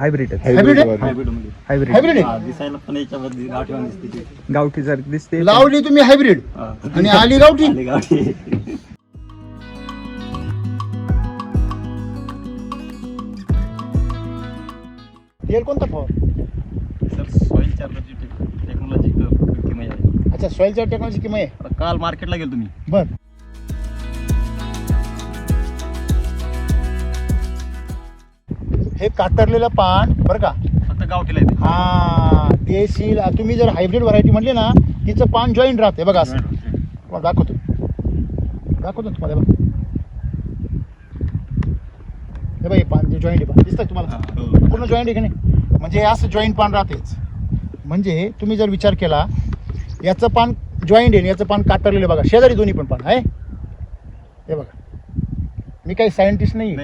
Hybrid आहे? हायब्रिडमध्ये hybrid hybrid आहे हा, दिसायला पण याच्यामध्ये गाठी वाणी दिसते ती. गावठी जर दिसते लावली तुम्ही हायब्रिड हा. आणि आली गावठी. आली गाठी तेल कोणता फॉर सर सॉईल चार्जरची टेक्नॉलॉजी आहे. अच्छा सॉइलच्या टेक्नॉलॉजी किंमत आहे. आता काल मार्केटला गेलो तुम्ही. बर. हे कातरलेलं पान बरं का? फक्त गावठीला येते. हा ते सील तुम्ही जर हायब्रिड व्हरायटी म्हणली ना तिचं पान जॉईंट राहते बघा असं. तुम्हाला दाखवतो. दाखवतो ना तुम्हाला हे बघा. हे बघा हे पान जॉईंट आहे दिसतं तुम्हाला? हा. पूर्ण जॉईंट आहे की नाही? म्हणजे असं जॉईंट पान राहतेच. म्हणजे तुम्ही जर विचार केला याचं पान जॉईंट आहे याचं पान कातरलेलं बघा. शेजारी दोन्ही पण पान आहे. हे बघा. मी काही सायंटिस्ट नाही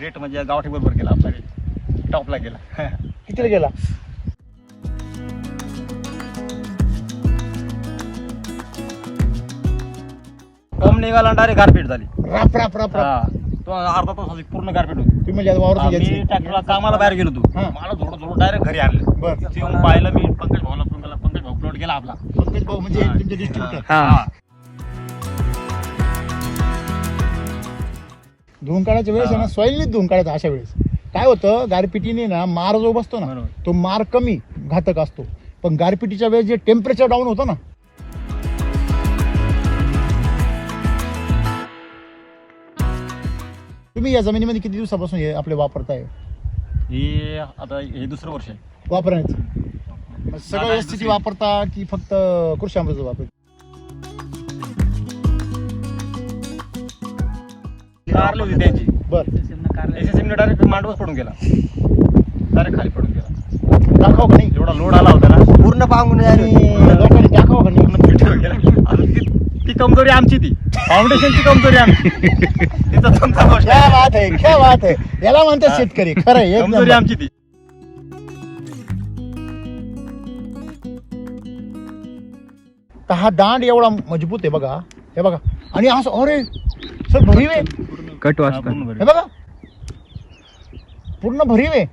रेट म्हणजे गावठी बरोबर केला आपला रेट टॉपला गेला. कितीला गेला? कम निघाला डायरेक्ट गारपीट झाली. राप राप राप राप. हा. तो अर्धा तासाची पूर्ण गारपीट होती. तुम्ही म्हणजे वावरात मी ट्रॅक्टरला कामाला बाहेर गेलो होतो. हा. मला झोडं झोडं डायरेक्ट घरी आणलं. बर. ते येऊन पाहिलं मी पंकज भाऊला फोन केला पंकज भाऊ प्लॉट गेला आपला. पंकज भाऊ म्हणजे. तुमचे डिस्ट्रीब्युटर हा. धुवून काढायच्या वेळेस आहे ना. सॉईलनीच धुवून काढायचं अशा वेळेस. काय होतं गारपिटीने ना मार जो बसतो ना बरोबर. तो मार कमी घातक असतो. पण गारपिटीच्या वेळेस जे टेम्परेचर डाऊन होतं ना तुम्ही या जमिनीमध्ये किती दिवसापासून हे आपले वापरताय? हे आता हे दुसरं वर्ष आहे. वापरण्याचं मग सगळं दुसरी. वापरता की फक्त कृषी अमृत वापर? कारली होती त्यांची. बर. एसीसीने डायरेक्ट मांडवच पडून गेला. डायरेक्ट खाली पडून गेला. दाखव का नाही? जेवढा लोड आला होता ना. पूर्ण पांगून आणि लोकांनी दाखव का नाही? ती कमजोरी आमची ती. फाउंडेशनची कमजोरी आमची. तिचा तुमचा गोष्ट क्या बात आहे क्या बात आहे. याला म्हणतात शेतकरी. खरं कमजोरी. आमची ती. तर हा दांड एवढा मजबूत आहे बघा. हे बघा. आणि असं अरे सर भरीव आहे कट वाजता. पूर्ण भरी. हे बघा. पूर्ण भरीव आहे.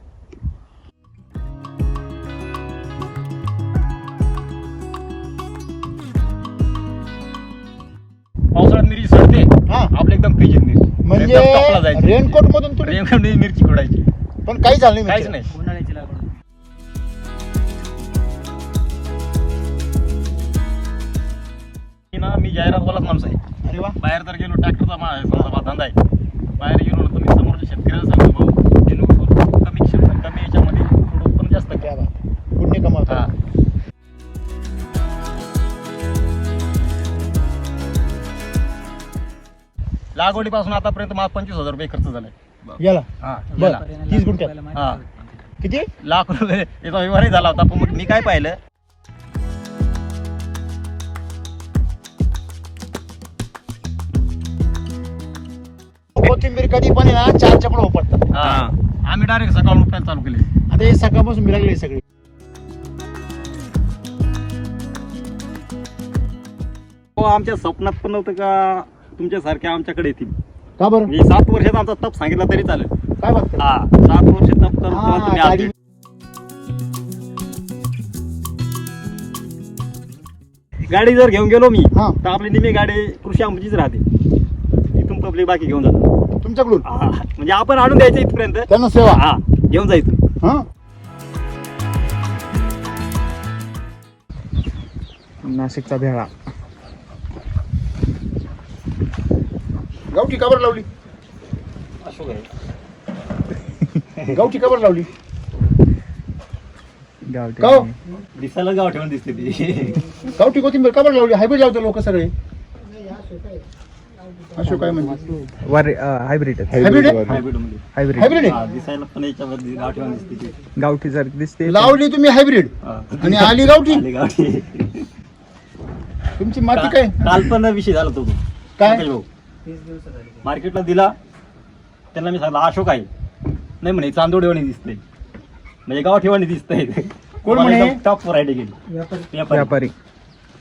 पावसाळ्यात मिरची सडते. हा. आपलं एकदम फ्रीज मिरची म्हणजे एकदम टॉपला जायची. रेनकोट मधून तुम्ही रेनकोटमध्ये मिरची खोडायची. पण काही झालं नाही काहीच मिरचीला. नाही मी ना मी जाहिरातवालाच माणूस आहे. अरे वा. बाहेर जर गेलो ट्रॅक्टरचा माझा धंदा आहे. बाहेर गेलो ना मी समोरच्या शेतकऱ्याला सांगतो भाऊ करू. कमी क्षेत्र कमी याच्यामध्ये थोडं उत्पन्न जास्त घ्या पुण्य कमावता हा. लागवडीपासून आतापर्यंत मला पंचवीस हजार रुपये खर्च झालाय. हा. तीस गुंठ्यात? हा. किती? लाख रुपये. याचा व्यवहारही झाला होता पण मग मी काय पाहिलं? कोथिंबीर कधी पण आहे ना चारच्या पण उपटतात. हा. आम्ही डायरेक्ट सकाळ उठायला चालू केले. आता हे सकाळपासून मिळालेली सगळी. हो आमच्या स्वप्नात पण नव्हतं का तुमच्यासारख्या आमच्याकडे येतील? का बरं? म्हणजे सात वर्षात आमचा तप सांगितला तरी चालेल. काय बघता हा सात वर्ष तप करून हा, तुम्ही गाडी- आले. गाडी जर घेऊन गेलो मी हा. तर आपली निमी गाडी कृषी आमचीच राहते. इथून पब्लिक बाकी घेऊन जातात. तुमच्याकडून? हा. म्हणजे आपण आणून द्यायचं इथपर्यंत. त्यांना सेवा. हा घेऊन जायचं. हा? नाशिकचा भेळा. गावठी कबर लावली? अशोक आहे गावठी कबर लावली? गावठी. हो? दिसायला गाव ठेवून दिसते ती. गावठी कोथिंबीर कबर लावली? हायब्रिड लावते लोक सगळे. अशोक काय म्हणजे? वर हायब्रिड हायब्रिड आहे? हायब्रिड हायब्रिड आहे? दिसायला पण याच्यामध्ये दिसते गावठी जर दिसते लावली तुम्ही हायब्रिड हा. आणि आली गावठी? तुमची माती काय? काल पण विषय झाला तो. काय? भाऊ. मार्केटला दिला. त्यांना मी सांगितलं अशोक आहे. नाही म्हणे चांदोडेवाणी दिसते. म्हणजे गाव ठेवाणी दिसतंय कोण म्हणे? टॉप व्हरायटी गेली व्यापारी. व्यापारी.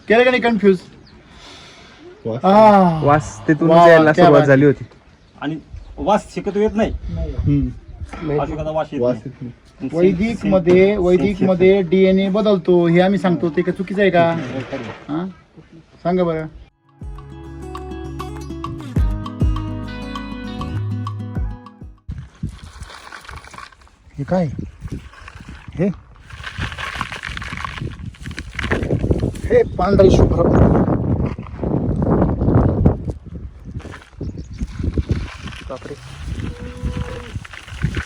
केलं का नाही कन्फ्युज वास. तिथून वा, यायला क्या सुरुवात. झाली होती. आणि वास शिकत येत नाही. हम्म. अशोकाचा वास येत नाही. वैदिकमध्ये वैदिकमध्ये डीएनए बदलतो हे आम्ही सांगतो ते का चुकीचं आहे का? हा? सांगा बरं. हे काय? हे? हे पांढरे शुभ्र बापरे.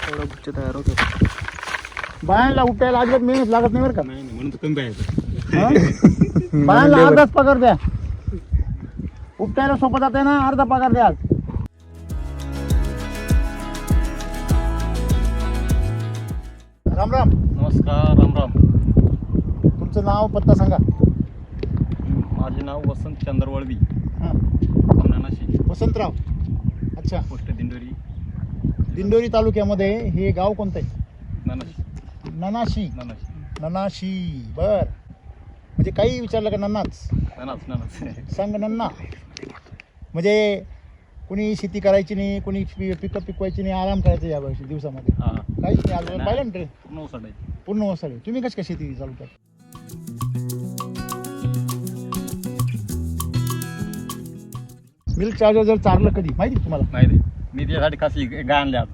एवढा गुच्छ तयार होतो. बायांना उठायला अजिबात मेहनत लागत नाही बरं का. नाही नाही, म्हणून तर कमी पाहिजे हा? बायांना अर्धाच पगार द्या. उपटायला सोपं जाते ना अर्धा पगार द्या राम राम. नमस्कार राम राम. तुमचं नाव पत्ता सांगा. माझे नाव वसंत चंद्रवळवी. हा. वसंतराव. अच्छा. पोस्ट दिंडोरी तालुक्यामध्ये हे गाव कोणतं आहे नानाशी. ननाशी. बर. म्हणजे काही विचारलं का नन्नाच नानाच नानाच. सांग नन्ना म्हणजे कुणी शेती करायची नाही कुणी पिकं पिकवायची नाही आराम करायचं या वर्षी दिवसामध्ये. हा. काहीच नाही पाहिलं ना ट्रेन? पूर्ण ओसाडायची. पूर्ण वसाले तुम्ही कशी काय शेती चालू कर मिल्क चार्जर जर चारलं कधी माहिती तुम्हाला? नाही मी त्याच्यासाठी खासी गाय आणली आज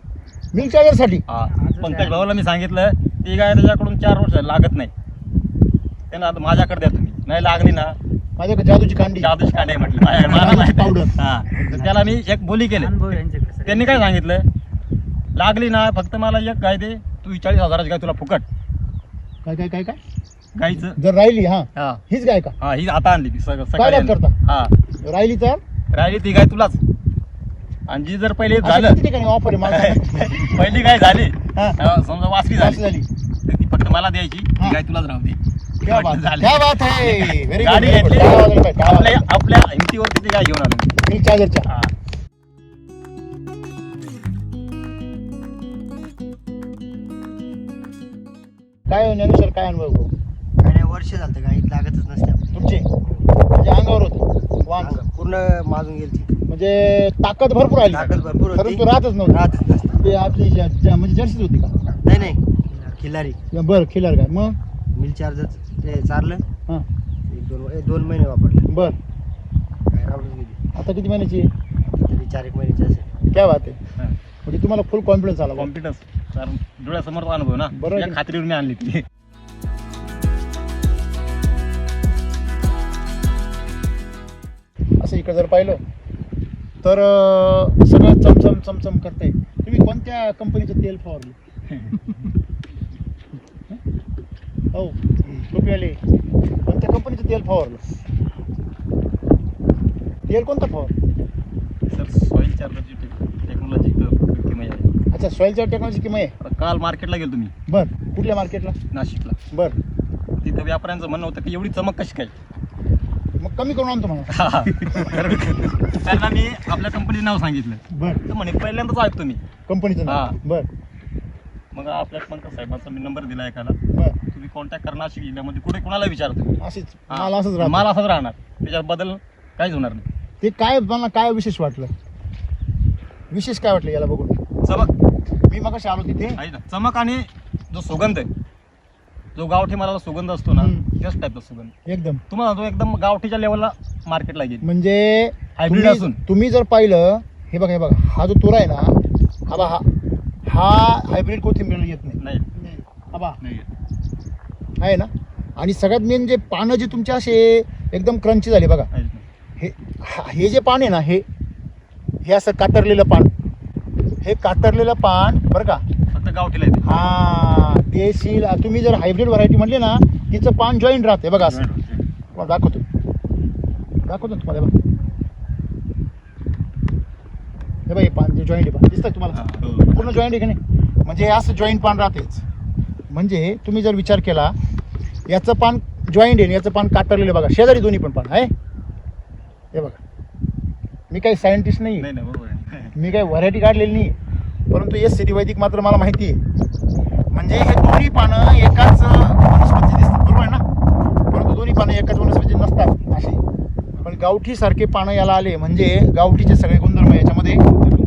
मिल्क चार्जरसाठी हा पंकज भाऊला मी सांगितलं ती गाय त्याच्याकडून चार वर्ष लागत नाही. त्यांना आता माझ्याकडे द्या तुम्ही. नाही लागली ना माझ्याकडे जादूची कांडी. जादूच कांडे म्हटलं. माझ्या- मला powder. हा. तर त्याला मी एक बोली केली. त्यांनी काय सांगितलं? लागली ना फक्त मला एक गाय दे तू ही चाळीस हजाराची गाय तुला फुकट. काय काय काय काय? गायचं. जर राहिली हा. हा. हीच गाय का? हा ही आता आणली ती सग- काय सकाळी बात आणली. करता? हा. राहिली तर? राहिली ती गाय तुलाच. आणि जी जर पहिले झालं किती ठिकाणी ऑफर आहे मला सांगा. पहिली गाय झाली हा. अं, समजा वासरी असं झाली झाली तर ती फक्त मला द्यायची हा. गाय तुलाच राहू दे क्या बात झाली. क्या बात आहे व्हेरी गाडी घेतली गुड आपल्या आपल्या हिमतीवरती ती गाय घेऊन आलो मी. चार्जरच्या हा. काय ज्ञानेश्वर काय अनुभव भाऊ? आणि वर्ष झालं गाईत लागतच नसते आपली. तुमची म्हणजे अंगावर होती पूर्ण माजून गेली. म्हणजे ताकद भरपूर आली. ताकद भरपूर होती. परंतु राहतच नव्हती. नसते ते आपली ज्या- ज्या- म्हणजे जर्सीच होती का? नाही नाही. खिलारी बरं खिलार काय? मग? मिल चार्जर ते चारलं. हां. एक दोन एक दोन महिने वापरले. बर. काय राहूनच गेली. आता किती महिन्याची? आहे? तरी चार एक महिन्याची असेल. क्या बात आहे. हा. म्हणजे तुम्हाला फुल कॉन्फिडन्स आला. बा. कॉम्प्युटर्स कारण डोळ्यासमोरचा अनुभव ना. बरोबर. या खात्रीवर मी आणली ती. असं इकडे जर पाहिलं तर सगळं चमचम चमचम करते तुम्ही कोणत्या कंपनीचं तेल फवारलं? हो टोपीवाले कोणत्या कंपनीचं तेल फवारलं? तेल कोणतं फवार सर सॉईल चार्जरची टेक्नॉलॉजी किंमत आहे. अच्छा सॉईलच्या टेक्नॉलॉजी किंमत आहे? काल मार्केटला गेलो तुम्ही. बर कुठल्या मार्केटला नाशिकला. बर. तिथं व्यापाऱ्यांचं म्हणणं होतं की एवढी चमक कशी काय? मग कमी करून आणतो त्यांना मी आपल्या कंपनीचं नाव सांगितलं. बर. तर म्हणे पहिल्यांदाच ऐकतो मी. कंपनीचं हा. नाव बर. मग आपल्या पंकज साहेबांचा मी नंबर दिला एकाला. बर. तुम्ही कॉन्टॅक्ट करा नाशिक जिल्ह्यामध्ये कुठे कोणाला विचारतो अशीच हा. मला असंच राहतं. माल असाच राहणार. त्याच्यात बदल काहीच होणार नाही. ते काय मला काय विशेष वाटलं? विशेष काय वाटलं याला बघून? चमक. मी मग आलो तिथे. आहे ना. चमक आणि जो सुगंध आहे जो गावठी मालाला सुगंध असतो ना हम्म. त्याच टाईपचा सुगंध. एकदम. तुम्हाला तो एकदम गावठीच्या लेवलला मार्केटला गेली म्हणजे तुम्ही- असून. तुम्ही जर पाहिलं हे बघा हे बघा हा जो तुरा आहे ना हा बा हा हा हायब्रिड कोथिंबीर येत नाही. नाही हा बा नाही आहे ना? आणि सगळ्यात मेन जे पानं जे तुमचे असे एकदम क्रंची झाले बघा. काहीच नाही. हे हा- हे जे पान आहे ना हे हे असं कातरलेलं पान. हे कातरलेलं पान बरं का? फक्त गावठीला येते. हा. ते तुम्ही जर हायब्रिड व्हरायटी म्हटली ना तिचं पान जॉईंट राहते बघा असं. तुम्हाला दाखवतो. दाखवतो ना तुम्हाला हे बघा. हे बघा हे पान जॉईंट पान दिसतं तुम्हाला? हा, हो. पूर्ण जॉईंट आहे की नाही? म्हणजे हे असं जॉईंट पान राहतेच. म्हणजे तुम्ही जर विचार केला याचं पान जॉईंट आहे याचं पान कातरलेलं आहे बघा. शेजारी दोन्ही पण पान आहे. हे बघा. मी काही सायंटिस्ट नाही मी काही व्हरायटी काढलेली नाही परंतु एस सिटी वैदिक मात्र मला माहिती आहे. म्हणजे हे दोन्ही पानं एकाच वनस्पती दिसतात बरोबर आहे ना? परंतु दोन्ही पानं एकाच वनस्पती नसतात अशी. पण गावठी सारखे पानं याला आले म्हणजे गावठीचे सगळे गुणधर्म याच्यामध्ये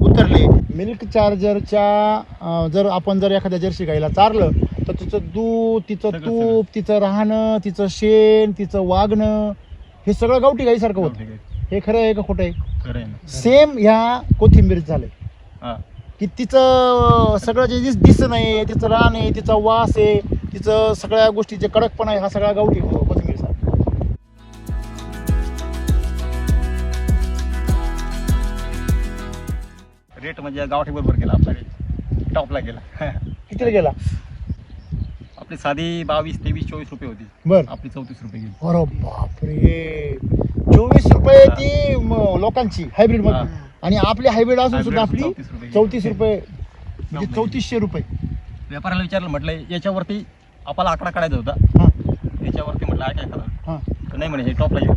उतरले. मिल्क चार्जरच्या जर आपण जर एखाद्या जर्सी गाईला चारलं तर तिचं दूध तिचं तूप तिचं राहणं तिचं शेण तिचं वागणं हे सगळं गावठी गाईसारखं होतं. हे खरं आहे का खोटं आहे? सेम ह्या कोथिंबीर झालंय. हा. की तिचं सगळं जे दिस दिसणं आहे तिचं रान आहे तिचा वास आहे तिचं सगळ्या गोष्टीचे कडकपणा आहे हा सगळा गावठी कोथिंबीर रेट म्हणजे गावठी बरोबर गेला आपला रेट टॉपला गेला. कितीला गेला? आपली साधी बावीस तेवीस चोवीस रुपये होती. बर. आपली चौतीस रुपये गेली. अरे बापरे. चोवीस रुपये ती म, लोकांची हायब्रिडमध्ये. हा. आणि आपली हायब्रिड असून सुद्धा Hybrid आपली 34 रुपये. चौतीस रुपये म्हणजे चौतीसशे रुपये. व्यापाऱ्याला विचारलं म्हटलं याच्यावरती आपल्याला आकडा काढायचा होता. हा. याच्यावरती म्हटलं आहे काय करा हा. तर नाही म्हणे हे टॉपला येऊ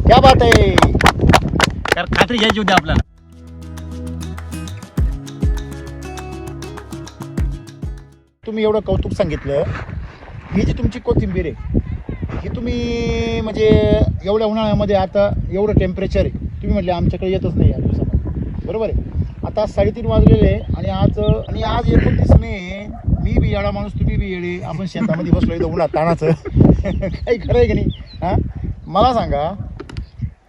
क्या बात आहे. कारण खात्री घ्यायची होती आपल्याला. तुम्ही एवढं कौतुक सांगितलं. ही जी तुमची कोथिंबीर आहे ही तुम्ही म्हणजे एवढ्या उन्हाळ्यामध्ये आता एवढं टेम्परेचर आहे. तुम्ही म्हटले आमच्याकडे येतच नाही या दिवसामध्ये बरोबर आहे. आता साडेतीन वाजलेले आहे आणि आज आणि आज एकोणतीस मे. मी बी येडा माणूस तुम्ही बी येडे. आपण शेतामध्ये बसलो इथं उन्हात ताणाचं काही खरं आहे की नाही? हां? मला सांगा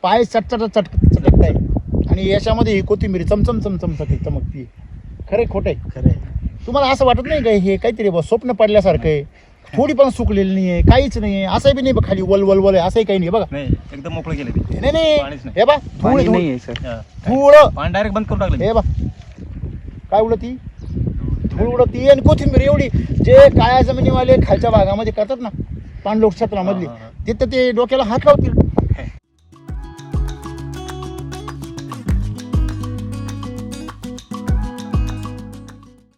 पाय चटचट चट चटकत आहे आणि याच्यामध्ये ही कोथिंबीर चमचम चमचम चटक चमकती खरं खोटं आहे? खरं आहे. तुम्हाला असं वाटत नाही का हे काहीतरी बा स्वप्न पडल्यासारखं आहे? थोडी पण सुकलेली नाही आहे काहीच नाही आहे असं बी नाही बा खाली वल वल वल आहे असंही काही नाही बघा. नाही एकदम मोकळे गेले ते. नाही नाही पाणीच नाही. हे बा थोडं सर. हा. थोडं पाणी डायरेक्ट बंद करून टाकलं हे बा. काय उडती? धूळ उडती आणि कोथिंबीर एवढी. जे काळ्या जमिनीवाले खालच्या भागामध्ये करतात ना पाणलोक क्षेत्रामधली हा, हा, हा. तिथं ते डोक्याला हात लावतील.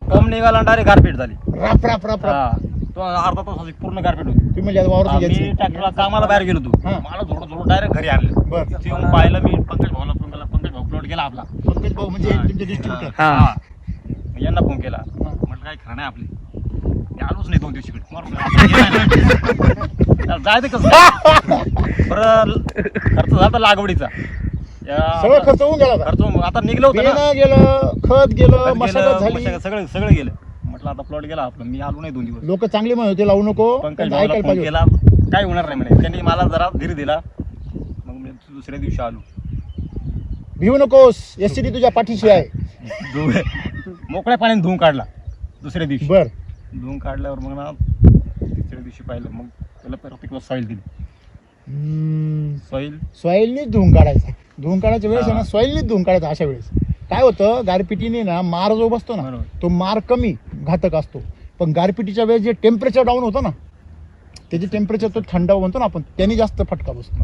कम निघाला डायरेक्ट गारपीट झाली. राप राप राप राप. हा. तो अर्धा तासाची पूर्ण गारपीट होती. तुम्ही म्हणले आता वावरात मी घ्यायची ट्रॅक्टरला कामाला बाहेर गेलो तू हा. मला झोडं झोडं डायरेक्ट घरी आणलं. बर. येऊन पाहिलं मी पंकज भाऊला फोन केला. पंकज भाऊ प्लॉट गेला आपला. पंकज भाऊ म्हणजे हा. तुमचे डिस्ट्रीब्युटर हा. हा. मग यांना फोन केला. म्हटलं काय खरं नाही आपली. मी आलोच नाही दोन दिवशी जायचं कसं. बरं खर्च झाला लागवडीचा. या- सगळं खर्च होऊन गेला आता. खर्च आता निघलं होतं ना. बियाणं गेलं खत गेलं मशागत झाली. मशागत सगळं सगळं गेलं. म्हटलं आता प्लॉट गेला आपलं. मी आलो नाही दोन दिवस. लोक चांगले म्हणत होते लावू नको. पंकज त्यांचं भाऊला ऐकायला फोन पाहिजे. केला काय होणार नाही म्हणे. त्यांनी मला जरा धीर दिला. मग मी दुसऱ्या दिवशी आलो. भिवू नकोस. एस तुझ्या पाठीशी आहे. मोकळ्या पाण्याने धुवून काढला दुसऱ्या दिवशी. बर. धुवून काढल्यावर मग ना तिसऱ्या दिवशी पाहिलं. मग त्याला प्रत्येक सॉईल दिली. सॉईल सॉईलनीच धुवून काढायचा. धुवून काढायच्या वेळेस आहे ना हा. सॉईलनीच धुवून काढायचा अशा वेळेस. काय होतं गारपिटीने ना मार जो बसतो ना बरोबर. तो मार कमी. घातक असतो. पण गारपिटीच्या वेळेस जे टेम्परेचर डाऊन होतं ना त्याचे टेम्परेचर तो थंड म्हणतो ना आपण त्यांनी जास्त फटका बसतो.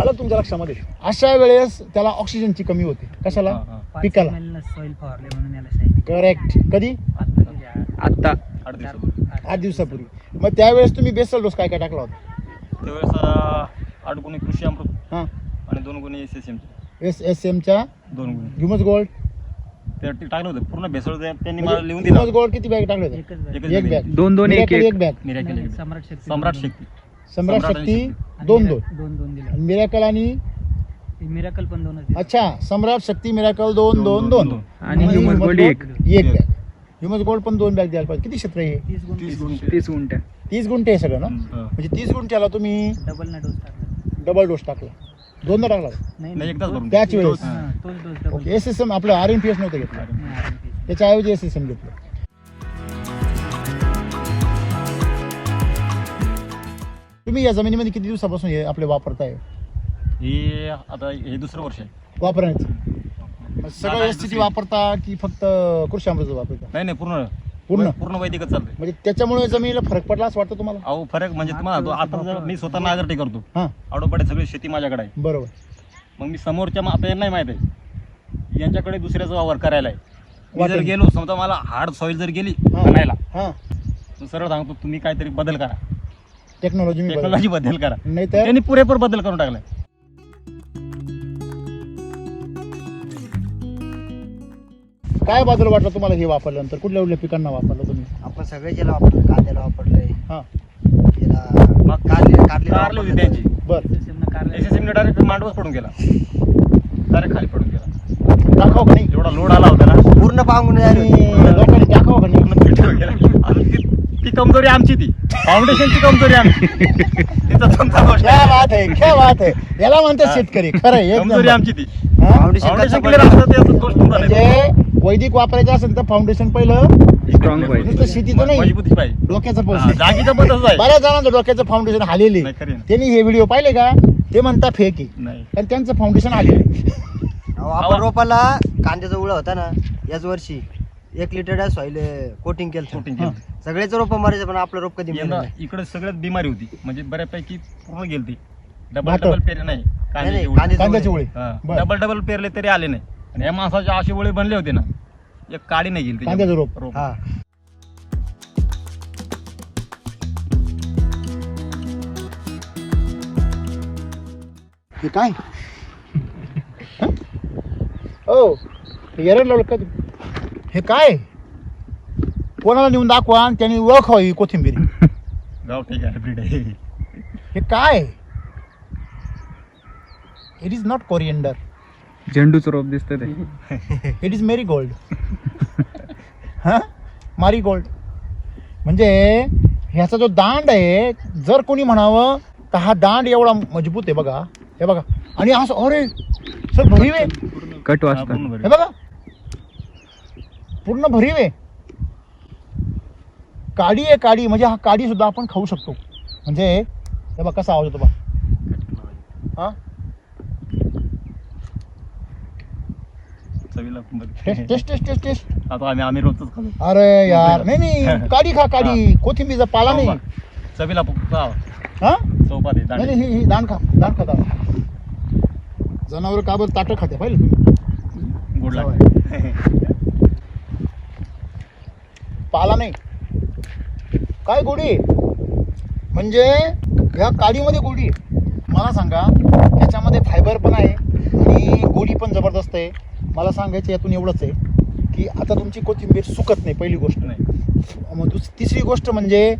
आलं तुमच्या लक्षामध्ये? अशा वेळेस त्याला ऑक्सिजनची कमी होते. कशाला. पिकाला. सॉइल फवारले म्हणून याला सांगितलं. करेक्ट कधी? आत्ता. आठ दिवसापूर्वी. आठ दिवसापूर्वी. मग त्यावेळेस तुम्ही बेसल डोस काय काय टाकला होता? त्यावेळेस अं, आठ गुणी कृषी अमृत हां. आणि दोन गुणी S S M S S एमच्या दोन गुणी. ह्युमस गोल्ड ते ते टाकलं होतं. पूर्ण भेसळ त्यांनी मला लिहून दिलं. ह्युमस गोल्ड किती बॅग टाकले होते? एकच बॅग. एकच एक बॅग. बॅग दोन दोन एक एक. एक बॅग. मिरॅकल नाही, एक. सम्राट शक्ती. सम्राट दोन- शक्ती. सम्राट शक्ती आणि दोन मिरा- दोन. दोन दोन दिले. आणि मिरॅकल आणि? मिराकल पण दोनच दिले. अच्छा सम्राट शक्ती मिरॅकल दोन दोन दोन. आणि Humus गोल्ड एक. एक बॅग. ह्युमस गोल्ड पण दोन बॅग द्यायला पाहिजे. किती क्षेत्र आहे हे? तीस गुण तीस गुण तीस गुंठ. तीस गुंठे आहे सगळं ना? हं. म्हणजे तीस गुंठ्याला तुम्ही डबल ना डोस टाकला. डबल डोस टाकला. दोनदा टाकला नाही एकदाच भरून त्याच. वेळेस. ओके एस एस एम आपलं आर एन पी एस नव्हतं घेतलं. त्याच्याऐवजी एस एस एम घेतलं. तुम्ही या जमिनीमध्ये किती दिवसापासून हे आपले वापरताय? हे आता हे दुसरं वर्ष आहे. वापरण्याचं सगळं एस. वापरता की फक्त कृषी अमृत वापरता नाही नाही पूर्ण. पूर्ण? पूर्ण वैदिकच चालतंय. म्हणजे त्याच्यामुळे जमिनीला फरक पडला असं वाटतं तुम्हाला? अहो फरक म्हणजे तुम्हाला तो आता जर मी स्वतः नागरटी करतो. हां. आडोपाडे सगळी शेती माझ्याकडे आहे. बरोबर. मग मी समोरच्या मा- यांना नाही माहीत आहे. यांच्याकडे दुसऱ्याचा वावर करायला आहे मी जर वाटेल. गेलो समजा मला हार्ड सॉईल जर गेली हां. बनायला हां. तर सरळ सांगतो तुम्ही काहीतरी बदल करा. टेक्नॉलॉजी मी टेक्नॉलॉजी बदल करा. नाही तर त्यांनी पुरेपूर बदल करून टाकलाय. काय बदल वाटला तुम्हाला हे वापरल्यानंतर? कुठल्या कुठल्या पिकांना वापरलं तुम्ही? आपण सगळे ज्याला वापरलं कांद्याला वापरलंय. हां. कारले कारले होती त्यांची बर. डायरेक्ट मांडवच पडून गेला. डायरेक्ट खाली पडून गेला. दाखव का नाही? एवढा लोड आला होता ना. पूर्ण पांगून आणि लोकांनी दाखव का नाही? पूर्ण फिटून गेला. आणि ती ती कमजोरी आमची ती. फाउंडेशनची कमजोरी आमची. तुमचा क्या बात आहे क्या बात आहे. याला म्हणतात शेतकरी. खरं आहे, एक कमजोरी नंबर. आमची ती. फाउंडेशन फाउंडेशन कच्चं क्लिअर पडलं. असतं त्याचं दोष तुमचा नाही. म्हणजे वैदिक वापरायचं असेल तर फाउंडेशन पहिलं स्ट्रॉंग पाहिजे नुसतं शेतीचं नाही. मजबूती पाहिजे. डोक्याचं हा, पाहिजे जागीचं पण तसंच आहे. बऱ्याच जणांचं डोक्याचं फाउंडेशन आलेले नाही, खरी आहे. त्यांनी हे व्हिडिओ पाहिले का? ते म्हणतात फेक आहे. नाही. पण त्यांचं फाउंडेशन आलेले अहो, आपण रोपाला कांद्याचा उळा होता ना याच वर्षी एक लिटर सॉइल कोटिंग केलं शूटिंग हा. केलं सगळेच रोप मारायचे पण आपलं रोप कधी नाही. इकडे सगळ्यात बिमारी होती. म्हणजे बऱ्यापैकी पूर्ण गेलती. डबल भातं. डबल पेरले नाही नाही, कांद्याची नाही. कांद्याची उळी. हा. बरं. डबल डबल पेरले तरी आले नाही आणि या माणसाचे असे ओळे बनले होते ना एक काडी नाही गेली कांद्याचं रोप. रोप हा हे काय हो एरड लावलं का तुम्ही? हे काय कोणाला नेऊन दाखवा आणि त्यांनी ओळखावं ही कोथिंबीर गाव ठीक आहे हायब्रिड आहे हे काय इट इज नॉट कोरिएंडर झेंडूचं रोप दिसतं ते. इट इज मेरी गोल्ड हा मारी गोल्ड म्हणजे ह्याचा जो दांड आहे जर कोणी म्हणावं तर हा दांड एवढा मजबूत आहे बघा. हे बघा. आणि असं अरे सर भरीव आहे. कट हा, वाजता हे. बघा. पूर्ण भरीव आहे. काडी आहे काडी. म्हणजे हा काडी सुद्धा आपण खाऊ शकतो. म्हणजे हे बघा कसा आवाज होतो बा हा? चवीला पण टेस्ट बघ. Taste taste taste taste. आता आम्ही आम्ही रोजच खातो. अरे यार नाही नाही. काडी खा काडी. कोथिंबीरचा पाला नाही. चवीला चव हा? चौपात आहे नाही दांडे. नाही, ही ही खा. दाण खा दाण जनावर का बरं ताटं खाते पाहिलं तुम्ही? गोड लागते. पाला नाही. काय गोडी? आहे? म्हणजे ह्या काडीमध्ये गोडी. आहे मला सांगा त्याच्यामध्ये फायबर पण आहे आणि गोडी पण जबरदस्त आहे. मला सांगायचं यातून एवढंच आहे की आता तुमची कोथिंबीर सुकत नाही पहिली गोष्ट. नाही. मग दुस तिसरी गोष्ट म्हणजे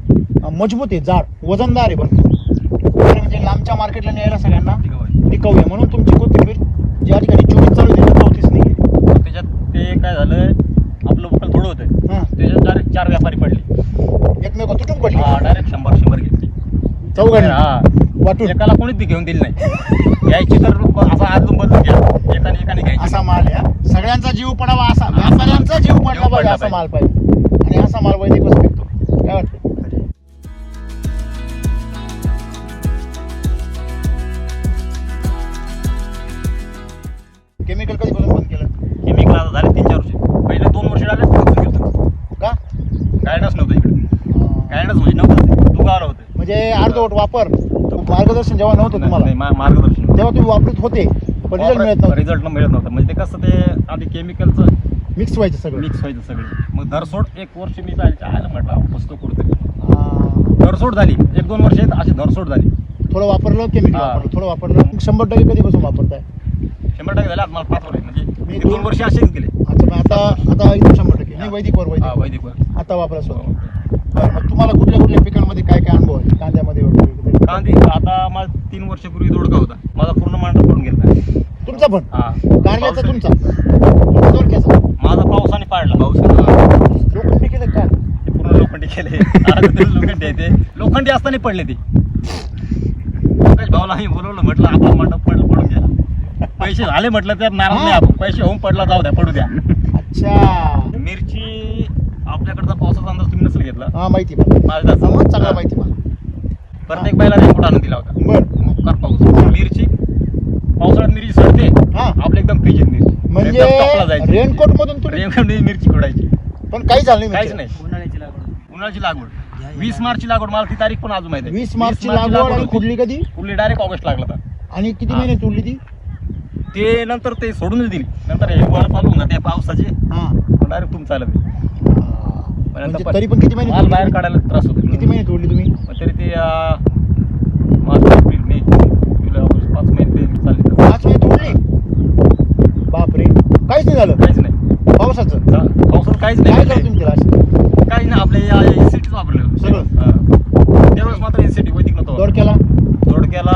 मजबूत आहे जाड वजनदार आहे भरपूर. म्हणजे लांबच्या मार्केटला न्यायला सगळ्यांना. टिकाऊ आहे. म्हणून तुमची कोथिंबीर ज्या ठिकाणी चोवीस चालू तिथे चौतीस नाही त्याच्यात ते काय झालं आपलं वकल थोडं होतं. त्याच्यात डायरेक्ट चार व्यापारी पडले. एकमेक तुटून पडली. हा डायरेक्ट शंभर शंभर घेतली. चौघांनी. हा. वाटून. एकाला कोणीच ती घेऊन दिली नाही. घ्यायची तर असा आदलून बदलून घ्या. एकाने एकाने घ्यायची. असा माल हा. सगळ्यांचा जीव पडावा असा. व्यापाऱ्यांचा जीव पडला जीव पाहिजे पडला असा. माल पाहिजे. आणि असा माल वैदिकच विकतो काय वाटतं? केमिकल कधीपासून बंद केलं? केमिकल आता झाले तीन चार वर्ष. पहिले दोन वर्ष खर्च घेतो का? गायडन्स नव्हतं इकडे. गायडन्स म्हणजे नव्हतं. तू गावला होतं. म्हणजे अर्धवट वापर. मार्गदर्शन जेव्हा नव्हतं तुम्हाला नाही, मा- मार्गदर्शन तेव्हा तुम्ही वापरत होते पण रिझल्ट मिळत नव्हतं. रिझल्ट मिळत नव्हतं. म्हणजे ते कसं ते आधी केमिकलचं मिक्स व्हायचं सगळं. मिक्स व्हायचं सगळं. मग धरसोड एक वर्ष मी जायचं म्हटलं पुस्तक कुठं अं, धरसोड झाली. एक दोन वर्ष अशी धरसोड झाली. थोडं वापरलं केमिकल हा. वापरलं थोडं वापरलं. शंभर टक्के कधीपासून वापरताय? शंभर टक्के झाले आता मला पाच वर्ष म्हणजे मी मी दोन दोन- वर्ष असेच गेले अच्छा मग आता आता एकदम शंभर टक्के. नाही वैदिक वर हा वैदिक वैदिक वर. आता वापरा स्वतः बरं मग तुम्हाला कुठल्या कुठल्या पिकांमध्ये काय काय अनुभव आहे? कांद्यामध्ये वगैरे? कांदी आता माझा तीन वर्षापूर्वी दोडका होता. माझा पूर्ण मांडा पडून गेला. तुमचा पण? हा. कारल्याचा पावसाने- तुमचा? तुमचा दोडक्याचा? माझा पावसाने पाडला. पाऊस लोखंडी केलं काय ते पूर्ण लोखंडी केले. लोखंडी आहे ते. लोखंडी असताना पडले ते. भाऊला आम्ही बोलवलं म्हटलं आपला मंडप पडलं पडून घ्या पैसे झाले म्हटलं तर नाराज नाही आपण. पैसे होऊन पडला जाऊ द्या पडू द्या. अच्छा. मिरची आपल्याकडचा पावसाचा अंदाज तुम्ही नसेल घेतला. हा माहिती मला माझा मग चांगला माहिती मला. प्रत्येक बायला रेनकोट आणून दिला होता. बर. मोकार पाऊस. मिरची पावसाळ्यात मिरची सडते. हा. आपल्या एकदम फ्रीज मिरची. म्हणजे एकदम टॉपला जायची. रेनकोट मधून तुम्ही रेनकोट मिरची खोडायची. पण काही झालं नाही काहीच. नाही. उन्हाळ्याची लागवड. उन्हाळ्याची लागवड. वीस मार्चची लागवड मला ती तारीख पण अजून माहिती आहे. वीस मार्चची लागवड आणि खुडली कधी? खुडली डायरेक्ट ऑगस्ट लागला होता. आणि किती हा. महिने तुडली ती? ते नंतर ते सोडूनच दिली. नंतर हे वळ चालू होणार त्या पावसाचे. हा. डायरेक्ट तुमचं म्हणजे तरी पण किती महिने माल तोडली बाहेर तुम्ही? काढायला त्रास होतो. किती महिने तोडली तुम्ही? मग तरी ते अं, मार्च एप्रिल मे जुलै ऑगस्ट पाच महिने ते चालले पाच महिने तोडली? बापरे. काहीच नाही झालं? काहीच नाही. पावसाचं? जा- पावसात काहीच काय नाही करतो तुम्ही त्याला? असं? काहीच नाही आपल्या एसीटीच वापरलं सगळं? त्यावेळेस मात्र एसीटी वैदिक नव्हतं दोडक्याला? दोडक्याला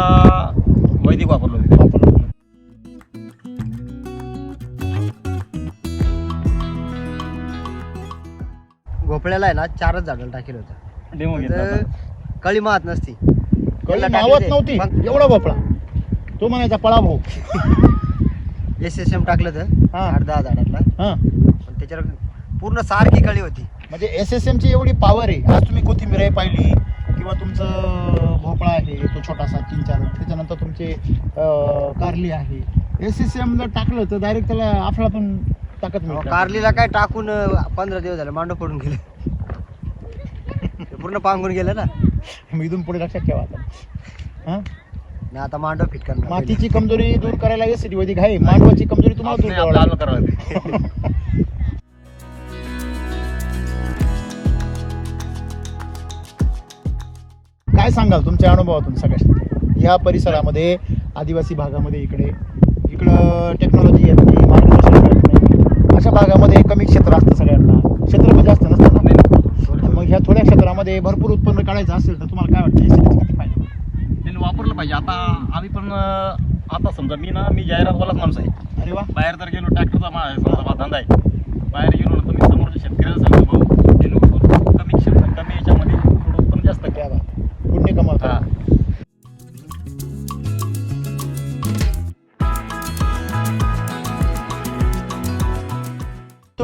भोपळ्याला आहे ना चारच झाडाला टाकेल होतं. डेमो घेतला तर होता. कळी माहत नसती. कळी त्याला मावत टाकले ते. नव्हती एवढा भोपळा. तो म्हणायचा पळा भाऊ. एस एस एम टाकलं तर हा. आठ दहा झाडातला. हा. पण त्याच्यावर पूर्ण सारखी कळी होती. म्हणजे एस एस एमची एवढी पॉवर आहे. आज तुम्ही कोथिंबीर आहे पाहिली किंवा तुमचं भोपळा आहे तो छोटासा तीन चार त्याच्यानंतर तुमचे अं, कारली आहे. एस एस एम जर टाकलं तर डायरेक्ट त्याला आपला पण ताकद मिळते कारलीला काय टाकून पंधरा दिवस झाले मांडव पडून गेले. ते पूर्ण पांगून गेलं ना. मी इथून पुढे लक्षात ठेवा आता. हा? नाही आता मांडव फिट करणार. मातीची कमजोरी दूर करायला एस वैदिक आहे. मांडवाची कमजोरी तुम्हाला दूर करावी लागेल. काय सांगाल तुमच्या अनुभवातून सगळ्या या परिसरामध्ये आदिवासी भागामध्ये इकडे इकडं टेक्नॉलॉजी येत नाही मार्गदर्शन मिळत नाही. अशा भागामध्ये कमी क्षेत्र असतं सगळ्यांना. क्षेत्र पण जास्त नसतं ना. मग ह्या थोड्या क्षेत्रामध्ये भरपूर उत्पन्न काढायचं असेल तर तुम्हाला काय वाटतं? SLC किती फायदा त्यांनी वापरलं पाहिजे. आता आम्ही पण आता समजा मी ना मी जाहिरातवालाच माणूस आहे. अरे वा. बाहेर जर गेलो ट्रॅक्टरचा मा समजा माझा धंदा आहे. बाहेर गेलो ना तर मी समोरच्या शेतकऱ्याला सांगतो भाऊ हे. कमी क्षेत्र कमी याच्यामध्ये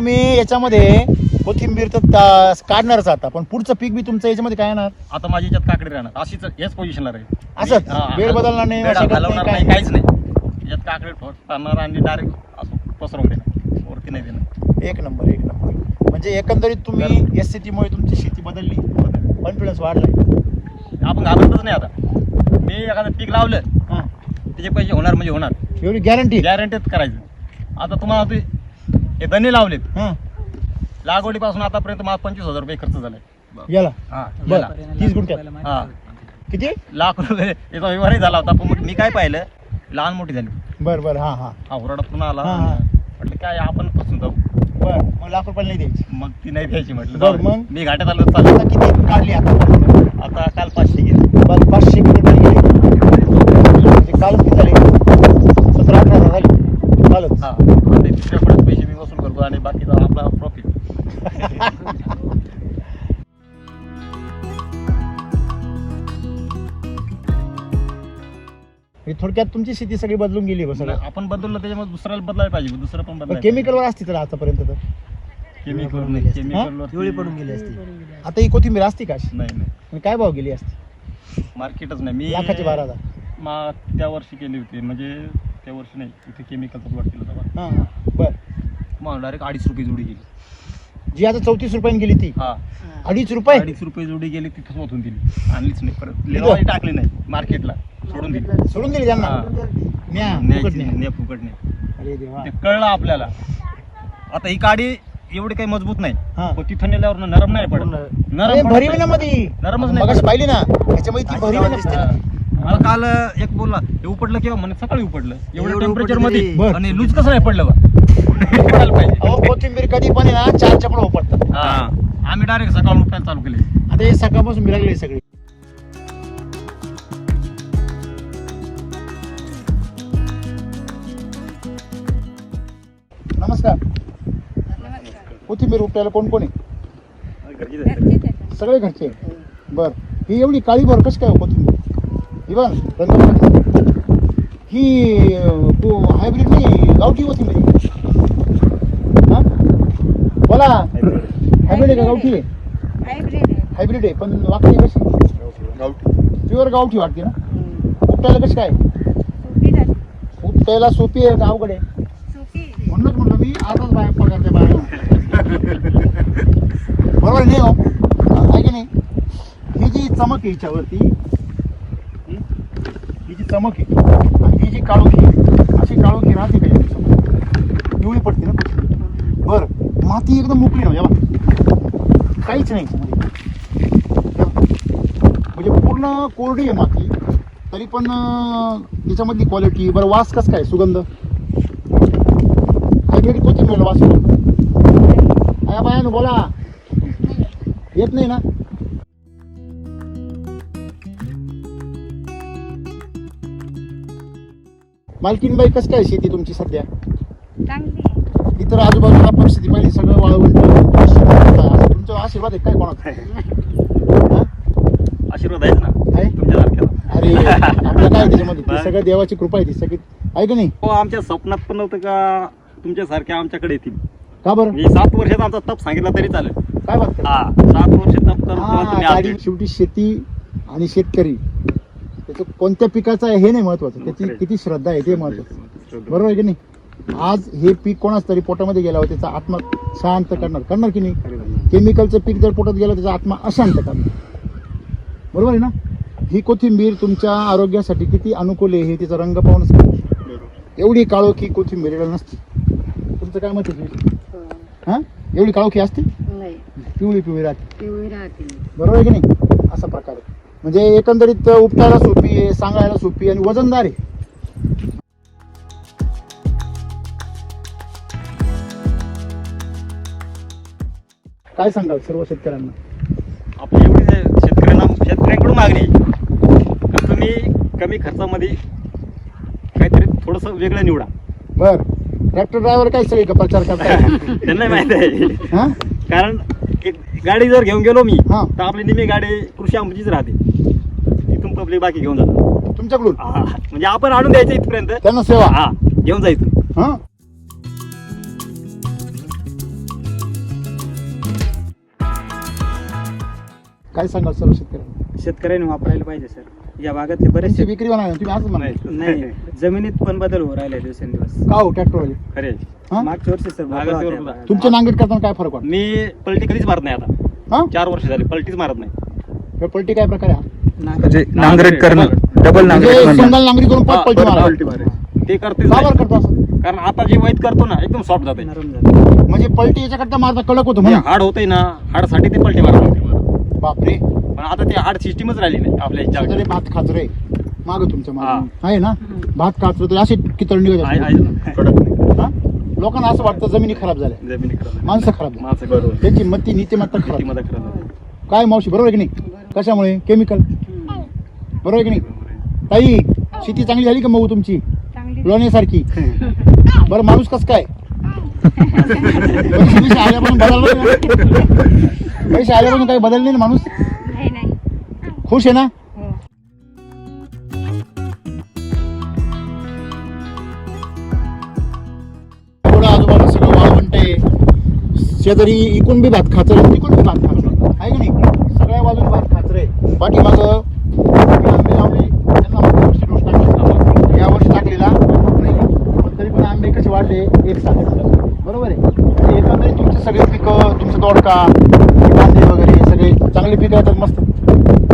तुम्ही याच्यामध्ये कोथिंबीर तर ता- काढणारच आता. पण पुढचं पीक बी तुमचं याच्यामध्ये काय येणार? आता माझी याच्यात काकडी राहणार. अशीच हेच पोझिशनला राहील. असंच? मी- हा, वेळ बदलणार नाही, काय. काहीच नाही. याच्यात काकडी ठोकणार आणि डायरेक्ट असं पसरवून देणार. वरती नाही देणार. एक नंबर एक नंबर. म्हणजे एकंदरीत तुम्ही एस मुळे तुमची शेती बदलली. कॉन्फिडन्स वाढलाय. आपण घाबरतच नाही आता. मी एखादं पीक लावलं त्याचे पैसे होणार म्हणजे होणार. एवढी गॅरंटी गॅरंटीच करायचं. आता तुम्हाला ते हे धने लावलेत. हा. लागवडीपासून आतापर्यंत मला पंचवीस हजार रुपये खर्च झालाय. याला? हा. बरं. याला. तीस गुंठ्यात. हा. किती? लाख रुपये. याचा व्यवहारही झाला होता पण मग मी काय पाहिलं? लहान मोठी झाली. बर बर. हा हा. हा ओरडा पुन्हा आला. हा, हा. म्हटलं काय आपण फसून जाऊ. बर. मग लाख रुपये नाही द्यायची. मग ती नाही द्यायची म्हटलं. बरं, जाऊ दे. मग? मी घाट्यात आलो चालू आता किती काढली आता? आता काल पाचशे गेले. बरं पाचशे किती गेली म्हणजे काल किती झाले? सतरा अठरा हजार झाले. कालच. हा आणि ते तिसऱ्या पडत पैसे मी वसूल करतो आणि बाकीचा आपला प्रॉफिट हे थोडक्यात तुमची शेती सगळी बदलून गेली बघ सगळं. आपण बदललं त्याच्यामुळे दुसऱ्याला बदलायला पाहिजे दुसरं पण बदलायला केमिकलवर असती तर आतापर्यंत तर. केमिकल. केमिकल पडून गेली असती. आता ही कोथिंबीर असती का? नाही नाही. आणि काय भाव गेली असती? मार्केटच नाही. मी लाखाची बारा हजार. मा त्या वर्षी केली होती. म्हणजे त्या वर्षी नाही इथे केमिकलचा प्लॉट केला होता बर. मग डायरेक्ट अडीच रुपये जोडी गेली. जी आता चौतीस रुपयाने गेली ती. हा. अडीच रुपये? अडीच रुपये जोडी गेली तिथंच ओतून दिली. आणलीच नाही परत लेवाही टाकली नाही मार्केटला. सोडून दिली. सोडून दिली त्यांना? फुकट नाही, नाही. न्या फुकट नाही अरे देवा. ते कळलं आपल्याला. आता ही काडी एवढी काही मजबूत नाही. हा. पण तिथं नेल्यावर नरम नाही पडत. अरे नरम भरीव ना. मध्ये नरमच नाही मगाशी. पाहिली ना त्याच्यामध्ये ती भरीव दिसते ना ना. मला काल एक बोलला हे उपडलं केव्हा? म्हणे सकाळी उपडलं एवढं एवढं टेम्परेचर उपडलं मध्ये. बरं. आणि लूज कसं नाही पडलं बा? पडायला पाहिजे. अहो कोथिंबीर कधी पण आहे ना चार चपड उपडतात हा. आम्ही डायरेक्ट सकाळून उठायला चालू केले. आता हे सकाळपासून मिळालेली सगळी. नमस्कार. कोथिंबीर उपटायला कोण कोण आहे? सगळे घरचे. बर. ही एवढी काळी भर कशी काय हो कोथिंबीर ही बघ. ही हायब्रिड नाही गावठी कोथिंबीर आहे. हा? बोला. हायब्रिड आहे का गावठी? आहे. हायब्रिड आहे. हायब्रिड आहे पण वाकडी कशी? प्युअर गावठी वाटते ना? उपटायला कशी काय? सोपी झाली. उपटायला सोपी आहे सोपी म्हणूनच म्हणलं मी आताच बाहेर पगारच्या बाहेर. बरोबर नाही हो? आहे की नाही? ही जी चमक आहे हिच्यावरती? ही जी चमक आहे आणि ही जी काळोखी अशी काळोखी राहते का याच्यासमोर? पिवळी पडते ना बरं माती एकदम मोकळी ना याला. काहीच नाही. म्हणजे पूर्ण कोरडी आहे माती. तरी पण त्याच्यामधली क्वालिटी बरं वास कसं काय सुगंध? हायब्रिड कोथिंबीर वास येतो. आया बायानं बोला. येत नाही ना? मालकीनबाई कसं काय शेती तुमची सध्या? चांगली. आहे. इतर आजूबाजूला परिस्थिती पाहिली सगळं वाळवंट तुमचा आशीर्वाद आहे काय कोणाचा? हा? आशीर्वाद ना. आहे? तुमच्यासारख्या अरे आपलं काय त्याच्यामध्ये? ती सगळं देवाची कृपा आहे ती सगळी. आहे का नाही? हो आमच्या स्वप्नात पण नव्हतं का तुमच्यासारख्या आमच्याकडे येतील? का बरं? म्हणजे सात वर्षाचा आमचा तप सांगितला तरी चालेल. काय? हा सात वर्ष तप करून तुम्ही. शेवटी शेती आणि शेतकरी. त्याचं कोणत्या पिकाचं आहे हे नाही महत्वाचं. त्याची किती श्रद्धा आहे ते महत्वाचं. बरोबर आहे की नाही? आज हे पीक कोणाच तरी पोटामध्ये गेल्यावर त्याचा आत्मा शांत करणार. करणार की नाही? केमिकलचं पीक जर पोटात गेलं त्याचा आत्मा अशांत करणार. बरोबर आहे ना? ही कोथिंबीर तुमच्या आरोग्यासाठी किती अनुकूल आहे हे तिचा रंग पाहूनच. एवढी काळोखी कोथिंबीर नसते. तुमचं काय मत आहे? हा. एवढी काळोखी असते? नाही. पिवळी पिवळी राहते. पिवळी राहते. बरोबर आहे की नाही? असा प्रकार आहे. म्हणजे एकंदरीत उपटायला सोपी आहे सांगायला सोपी आणि वजनदार आहे. काय सांगाल सर्व शेतकऱ्यांना? आपली एवढी शेतकऱ्यांना शेतकऱ्यांकडून मागणी तुम्ही कमी खर्चामध्ये काहीतरी थोडस वेगळं निवडा. बर. ट्रॅक्टर ड्रायव्हर काय सगळे का प्रचार करताय? त्यांना माहीत आहे. हा? कारण गाडी जर घेऊन गेलो मी हा. तर आपली निमी गाडी कृषी आमचीच राहते. इथून पब्लिक बाकी घेऊन जातात. तुमच्याकडून? हा. म्हणजे आपण आणून द्यायचं इथपर्यंत. त्यांना सेवा. हा. घेऊन जायचं. हा. काय सांगाल सर्व शेतकऱ्यांना? शेतकऱ्यांनी वापरायला पाहिजे सर. या भागातले बरेचसे विक्री होणार नाही, तुम्ही असं म्हणाय नाही जमिनीत पण बदल होऊ राहिले दिवसेंदिवस. का हो ट्रॅक्टरवाले खरे. हा मागच्या वर्षी सर होता. तुमच्या नांगेट करताना काय फरक मी पलटी कधीच मारत नाही आता हा चार वर्ष झाली पलटीच मारत नाही हे पलटी काय प्रकार आहे हा? नांगर- म्हणजे नांगरेट करणं डबल नांगरेट म्हणजे करणं सिंगल नांगरी करून परत पलटी मारा ते का नाही. बरं करतो असं कारण आता जे वैद करतो ना एकदम सॉफ्ट जाते नरम झालं म्हणजे पलटी याच्याकरता मारता कडक होतो म्हणून हाड होतंय ना हाडसाठी ते पलटी मारत होते बापरे पण आता ते हाड सिस्टीमच राहिली नाही आपल्या ह्याच्याकडे. भात खाचरे माग तुमच्या हा. मागे आहे ना भात खाचरे तर असे कितळ निघत आहे- असतात. आहे ना. कडक नाही. हा? लोकांना असं वाटतं जमिनी खराब झाल्या. जमिनी खराब. माणसं खराब झाली माणसं बरोबर. त्यांची मती नीतिमत्ता खराब. खराब झाली. काय मावशी बरोबर आहे की नाही? कशामुळे? केमिकल बरोबर आहे की नाही? ताई शेती चांगली झाली का मऊ तुमची? चांगली. लोण्यासारखी. बरं माणूस कस काय? पैसे आल्यापासून बदललं नाही ना? पैसे आल्यापासून काही बदलले नाही ना माणूस? नाही नाही. खुश आहे ना? शेजारी इकून बी भात खाचर इकून बी भात खाचर आहे की नाही? सगळ्या बाजूने भात खाचर आहे पाठीमागं माझं आंबे लावले त्यांना मागच्या वर्षी डोस टाकला. या वर्षी टाकलेला नाही पण तरी पण आंबे कसे वाढले एक सांगितलं बरोबर आहे? एकंदरीत तुमचे सगळे पिकं तुमचं दोडका कांदे वगैरे सगळे चांगले पिकं येतात मस्त.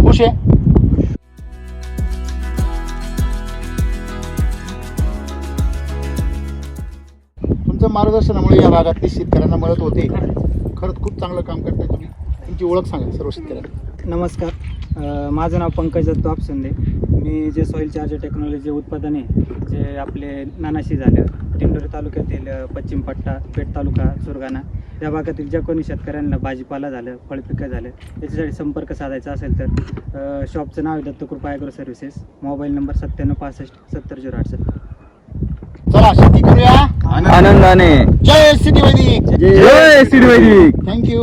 खुश आहे? मार्गदर्शनामुळे या भागातली शेतकऱ्यांना मदत होते. खरंच खूप चांगलं काम करताय तुम्ही. तुमची ओळख सांगा सर्व शेतकऱ्यांना. नमस्कार. माझं नाव पंकज दत्त आपसंदे मी जे सॉईल चार्जर टेक्नॉलॉजी उत्पादन आहे जे आपले नानाशी झालं दिंडोरी तालुक्यातील पश्चिम पट्टा पेठ तालुका सुरगाणा या भागातील ज्या कोणी शेतकऱ्यांना भाजीपाला झालं फळपिकं झालं याच्यासाठी संपर्क साधायचा असेल तर शॉपचं नाव आहे Dattakrupa agro services mobile number सत्त्याण्णव पासष्ट सत्तर झिरो अडसष्ट चला शेती करूया. आनंदाने. जय सिद्धी वैदिक जय श्री वैदिक थँक्यू